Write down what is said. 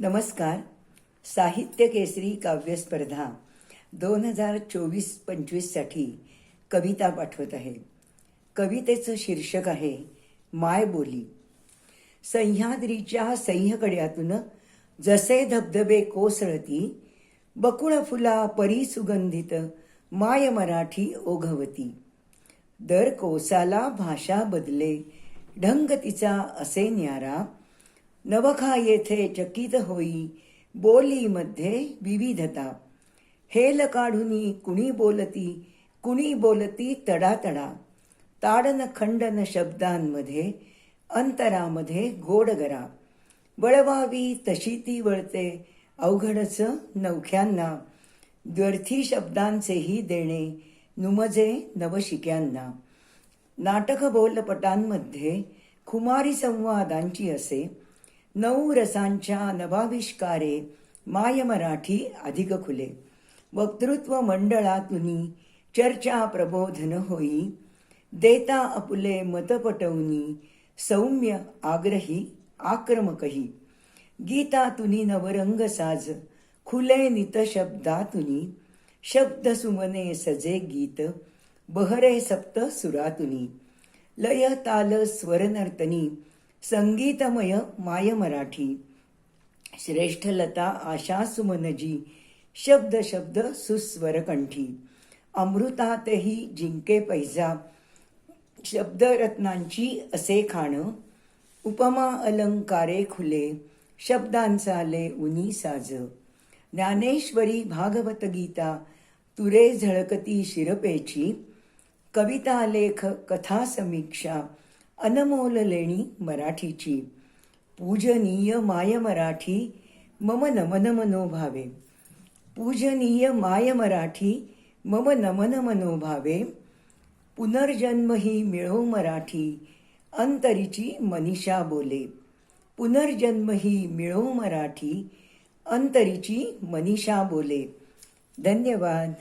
नमस्कार. साहित्य केसरी काव्यस्पर्धा दोन हजार चोवीस पंचवीससाठी कविता पाठवत आहे. कवितेचं शीर्षक आहे माय बोली. सह्याद्रीच्या सह्यकड्यातून जसे धबधबे कोसळती बकुळ फुला परी सुगंधित माय मराठी ओघवती. दर कोसाला भाषा बदले ढंग तिचा असे न्यारा नवखा येथे चकित होई बोलीमध्ये विविधता. हेल काढुनी कुणी बोलती कुणी बोलती तडातडा. ताडन खंडन शब्दांमध्ये अंतरामध्ये गोडगरा वळवावी तशी ती वळते अवघडच नवख्यांना. द्व्यर्थी शब्दांचेही देणे नुमजे नवशिक्यांना. नाटक बोलपटांमध्ये खुमारी संवादांची असे. नऊ रसांच्या नवाविष्कारे माय मराठी अधिक खुले. वक्तृत्व मंडळातुनी चर्चा प्रबोधन होई. देता अपुले मतपटवनी सौम्य आग्रही आक्रमकही. गीतातुनी नवरंग साज खुले नित शब्दातुनी. शब्द सुमने सजे गीत बहरे सप्त सुरातुनी. लय ताल स्वरनर्तनी नर्तनी संगीतमय माय मराठी. श्रेष्ठ लता आशा सुमनजी शब्द शब्द सुस्वर कंठी. अमृतातही जिंके पैजा शब्दरत्नांची असे खाणं. उपमा अलंकारे खुले. शब्दांचाले उनी साज. ज्ञानेश्वरी भागवत गीता. तुरे झळकती शिरपेची. कविता लेख कथा समीक्षा. अनमोल लेणी मराठीची. पूजनीय माय मराठी मम नमन मनोभावे. पूजनीय माय मराठी मम नमन मनोभावे. पुनर्जन्म ही मिळो मराठी अंतरीची मनीषा बोले. पुनर्जन्म ही मिळो मराठी अंतरीची मनीषा बोले. धन्यवाद.